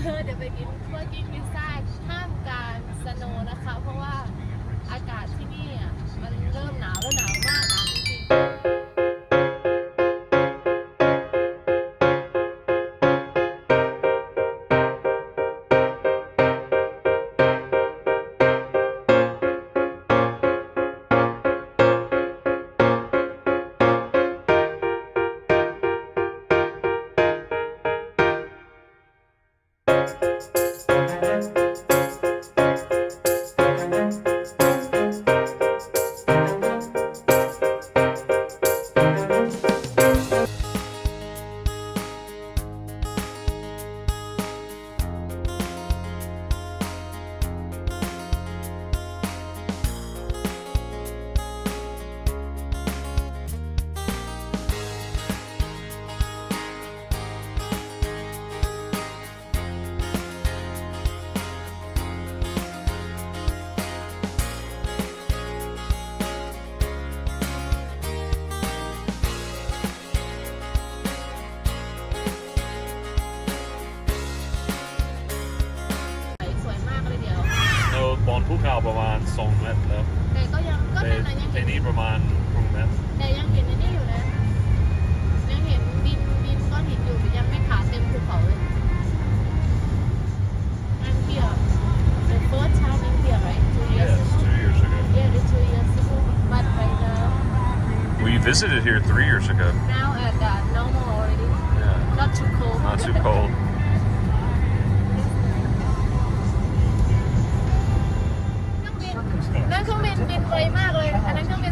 เออเดี๋ยวไปกินเพื่อกินพิซซ่า เขาประมาณ2เมตรแล้ว แต่ก็ยังก็ แต่ นั่นนะยัง แต่ เห็น นี้ประมาณครึ่งเมตร แต่ยังเห็นอันนี้อยู่นะ ยังเห็นดินดินก้อนหินอยู่ยังไม่ขาดเต็มภูเขาเลย I'm here the first time in here right two years Yes, two years ago. yeah the two years ago but right now We visited here three years ago. now at the normal already Yeah. not too cold Not too cold. นนั้นเครื่องบิ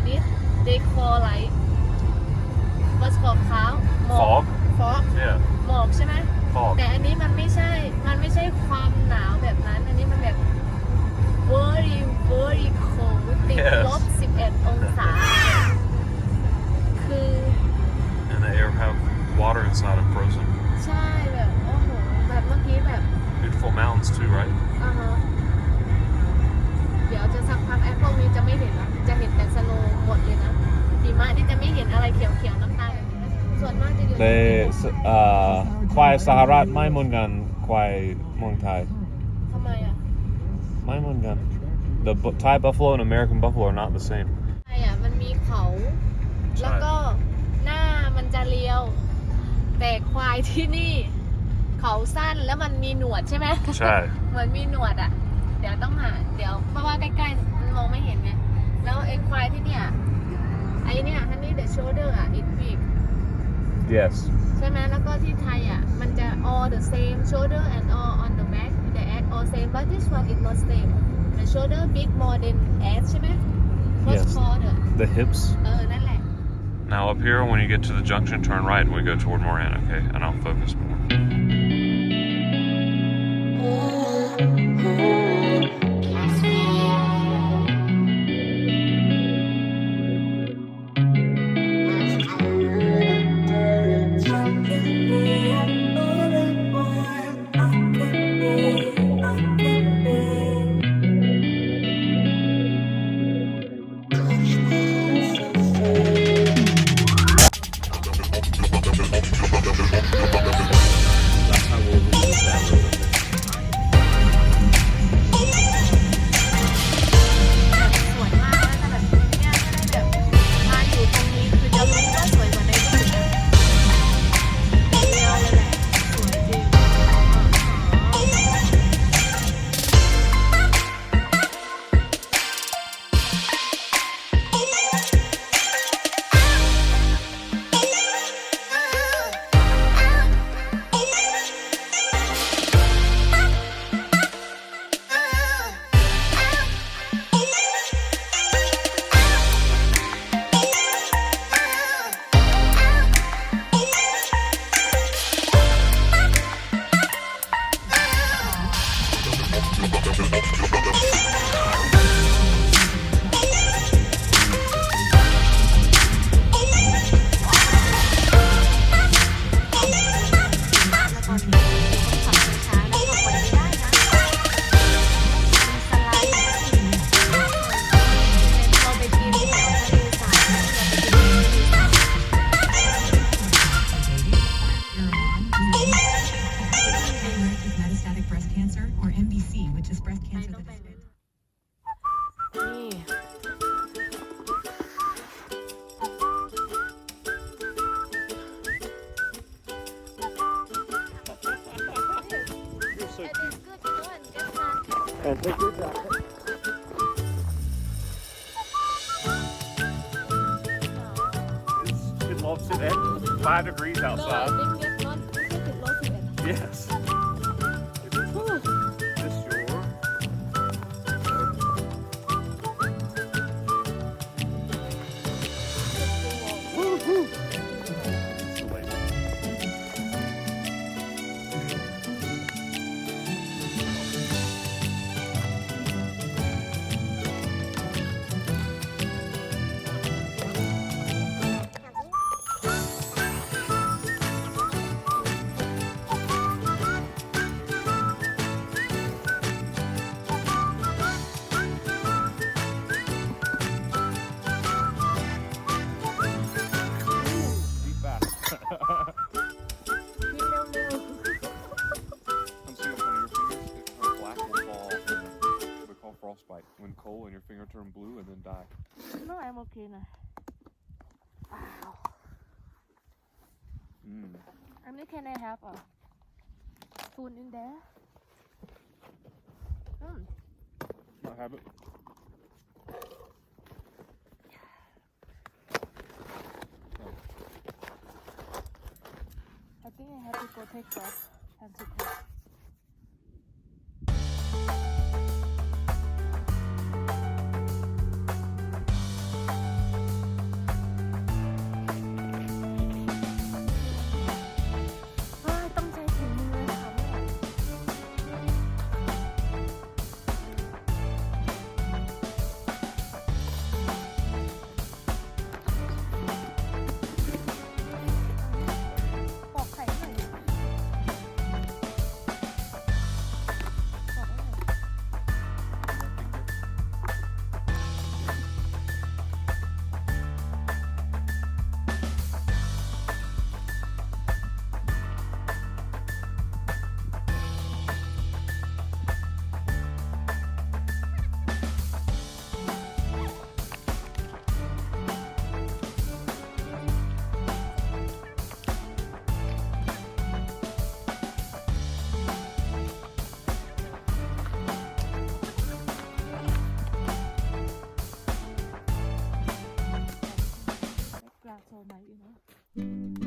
like this they call like what's called ขาวหมอก Fog fog yeah หมอกใช่ไหม fog แต่อันนี้มันไม่ใช่ มันไม่ใช่ความหนาวแบบนั้น อันนี้มันแบบ very very cold ติด Yes ลบ 11 องศา คือ and the air have water inside them frozen ใช่แบบ โอ้โห แบบเมื่อกี้แบบ beautiful mountains too right อ่าฮะเดี๋ยวจะ สักพักแอปพวกนี้จะไม่เห็นแล้วจะเห็นแต่สโนว์หมดเลยนะหิมะที่จะไม่เห็นอะไรเขียวๆน้ำตาลแบบนี้ส่วนมากจะอยู่ในเอ่อควายสหรัฐไม่เหมือนกันควายเมืองไทยทำไมอะ ไม่เหมือนกัน The bu- Thai buffalo and American buffalo are not the same ใช่อะมันมีเขา ใช่ แล้วก็หน้ามันจะเรียว แต่ควายที่นี่ เขาสั้นแล้วมันมีหนวดใช่ไหม ใช่ เหมือนมีหนวดอะ เดี๋ยวต้องหา เดี๋ยวเพราะว่าใกล้ๆมันมองไม่เห็นไง แล้วไอ้ควายที่เนี่ย ไอ้เนี่ยฮันนี่เดอะโชเดอร์อ่ะ it big yes ใช่ไหมแล้วก็ที่ไทยอ่ะ มันจะ all the same shoulder and all on the back the ass all same but this one is not same the shoulder big more than ass ใช่ไหม what's Yes. called อ่ะ the hips เออ นั่นแหละ Now up here, when you get to the junction, turn right and we go toward Moran, okay? And I'll focus more. metastatic Yes. I'm okay นะ Wow Mm. Emily can I have a spoon in there Hmm Not have it. I think I have to go take bath and to cook. Glass all night, you know.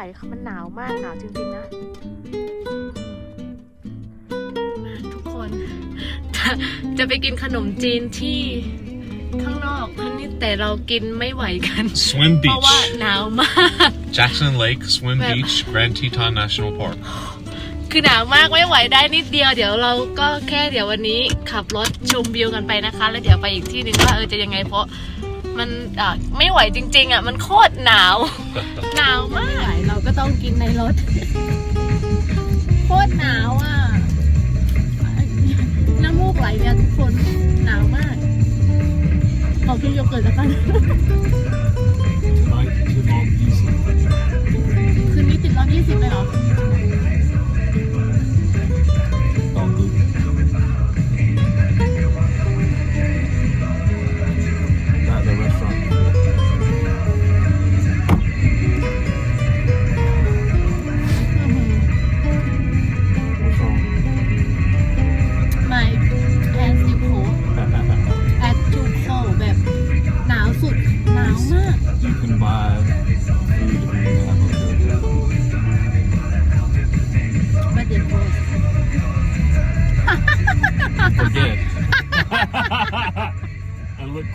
หน่อยไม่ไหวค่ะมันหนาวมากหนาวจริงๆนะมาทุกคนจะจะไปกินขนมจีนที่ข้างนอกพันนี้แต่เรากินไม่ไหวกัน Swim เพราะว่าหนาวมาก Jackson Lake, Swim Well- Beach, Grand Teton National Park. คือหนาวมากไม่ไหวได้นิดเดียวเดี๋ยวเราก็แค่เดี๋ยววันนี้ขับรถชมวิวกันไปนะคะ แล้วเดี๋ยวไปอีกที่หนึ่งว่าเออจะยังไงเพราะ มันอะไม่ไหวจริง ๆ อะ มันโคตรหนาว หนาวมาก เราก็ต้องกินในรถ โคตรหนาวอะ น้ำมูกไหลเนี่ยทุกคน หนาวมาก ขอกินโยเกิร์ตแล้วกัน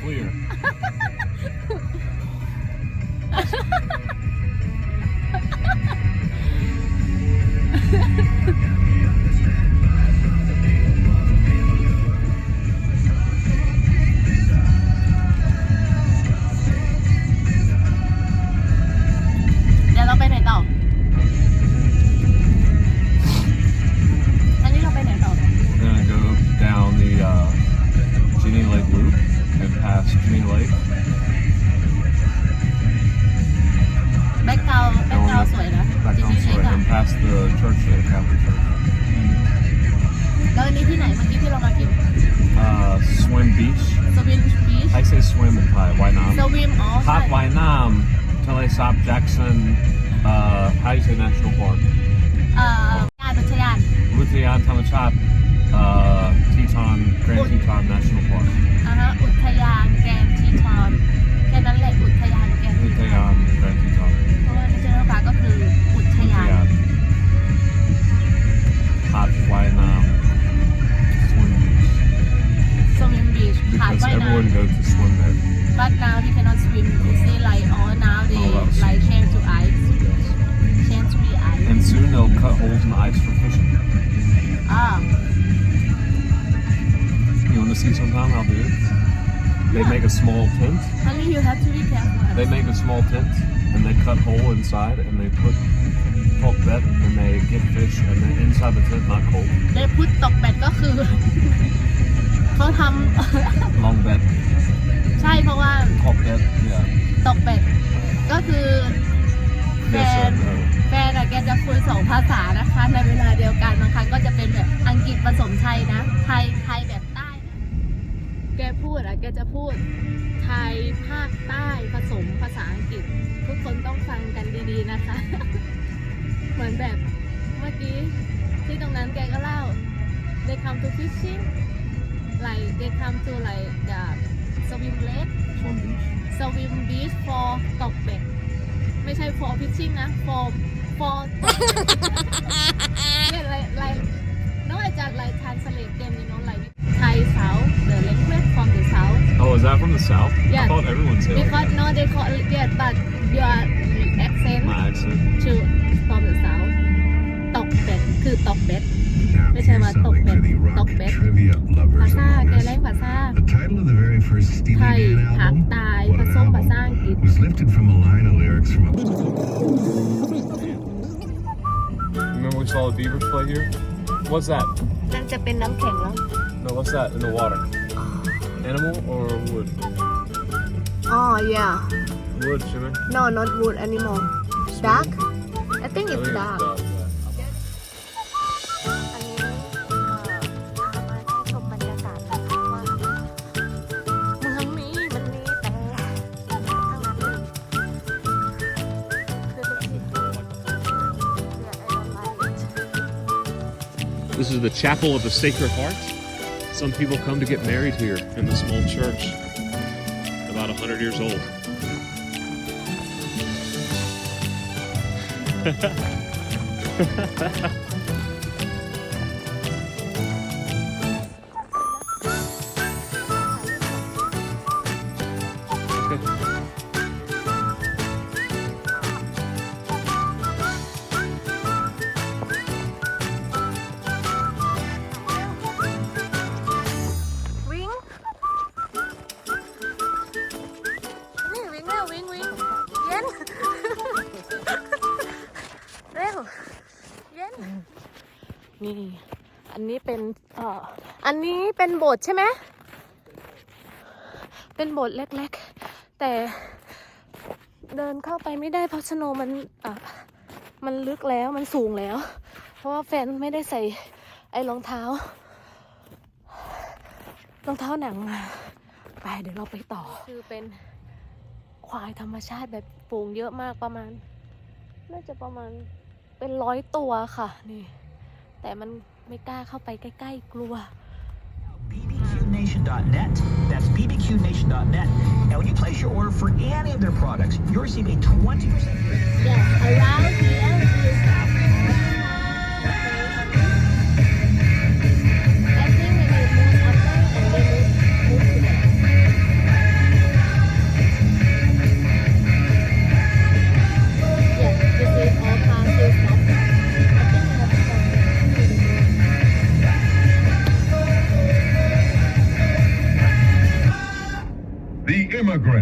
clear. inside and they put pork bed and they get fish and then inside the tent not cold. ได้พุทตกแบดก็คือ เขาท Long bed. ำใช่เพราะว่า Pork bed. Yeah. ตกแบดก็คือ Yes, sir. Fan. แฟนอะแกจะคุยสองภาษานะคะ ในเวลาเดียวกันบางครั้งก็จะเป็นแบบอังกฤษผสมไทยนะ ไทยไทยแบบใต้นะ แกพูดอะแกจะพูดไทยภาคใต้ผสมภาษาอังกฤษ ทุกคนต้องฟังกันดีๆนะคะ เหมือนแบบเมื่อกี้ที่ตรงนั้นแกก็เล่า they come to fishing like they come to like the swim lake Swim beach. swim beach for ตกเบ็ดไม่ใช่ for fishing นะ for for เนี่ย like like no I just like translate them you know like Thai Oh, is that from the south? Yeah. I thought everyone said because no they call it yeah but your accent My accent. to from the south ตกเบ็ดคือตกเบ็ด Now, Which I here's want something Tokbet. for the rock Tokbet. trivia lovers ภาษา among แก us. แรงภาษา The title of the very first ไท Steely ย Dan ภาค album, ใต้ What ผ an สมภา Album, ษาอังกฤษ was lifted from a line of lyrics from a Remember we saw the beavers play here? What's that? นั่นจะเป็นน้ำแข็งแล้ว No, what's that in the water? Animal or wood? อ๋อ yeah Wood, Shimmy. no not wood anymore dark I think it's dark อันนี้เอ่อพามาให้ชมบรรยากาศนะคะว่าเมืองนี้มันมีแต่ทั้งนั้นเลยคือเป็นสิ่งที่เรียกไอ้ดอนไลท์ This is the Chapel of the Sacred Heart. Some people come to get married here in the small church, about 100 years old. Wing. เร็วเย็น นี่ อันนี้เป็นเอ่ออันนี้เป็นโบสถ์ใช่ไหม เป็นโบสถ์เล็กๆ แต่เดินเข้าไปไม่ได้เพราะสโนว์มันอะมันลึกแล้วมันสูงแล้ว เพราะว่าแฟนไม่ได้ใส่ไอ้รองเท้า รองเท้าหนังมาไปเดี๋ยวเราไปต่อ คือเป็นควายธรรมชาติแบบฝูงเยอะมากประมาณ น่าจะประมาณ เป็นร้อยตัวค่ะนี่ แต่มันไม่กล้าเข้าไปใกล้ๆกลัว bbqnation.net. That's bbqnation.net. And when you place your order for any of their products, you'll receive a 20% Yeah, around here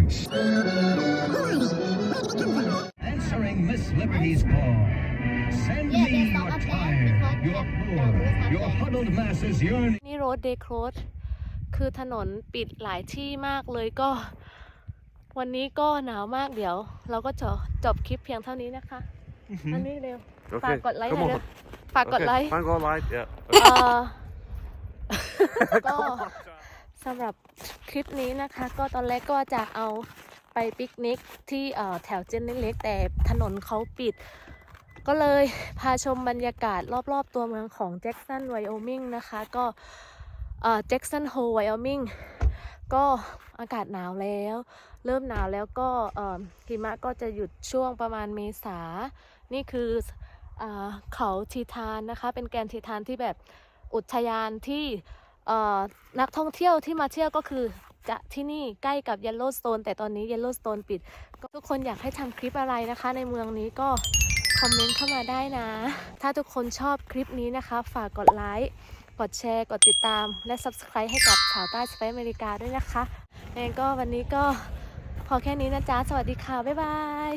dance. Answering Miss Liberty's call. Send me your tired, your poor, your huddled masses yearning. นี่โรดเดย์โครสคือถนนปิดหลายที่มากเลยก็ วันนี้ก็หนาวมากเดี๋ยว เราก็จะจบคลิปเพียงเท่านี้นะคะอันนี้เร็ว ฝากกดไลค์หน่อยเร็วฝากกดไลค์ Fine, go light. Yeah. เอ่อ ก็สำหรับ คลิปนี้นะคะก็ตอนแรกก็จะเอาไปปิกนิกที่แถวเจนเล็กๆแต่ถนนเขาปิด ก็เลยพาชมบรรยากาศรอบๆ ตัวเมืองของแจ็กสันไวโอมิงนะคะก็แจ็กสันโฮไวโอมิงก็อากาศหนาวแล้ว เริ่มหนาวแล้วก็เอ่อหิมะก็จะหยุดช่วงประมาณเมษา นี่คืออเขาทีทานนะคะ เป็นแกนทีทานที่แบบอุทยานที่ นักท่องเที่ยวที่มาเที่ยวก็คือจะที่นี่ใกล้กับ Yellowstone แต่ตอนนี้ Yellowstone ปิด ทุกคนอยากให้ทำคลิปอะไรนะคะ ในเมืองนี้ก็คอมเมนต์เข้ามาได้นะ ถ้าทุกคนชอบคลิปนี้นะคะ ฝากกดไลค์ กดแชร์ กดติดตาม และ Subscribe ให้กับชาวใต้สไปอเมริกาด้วยนะคะยังไงก็วันนี้ก็พอแค่นี้นะจ๊ะ สวัสดีค่ะ บ๊ายบาย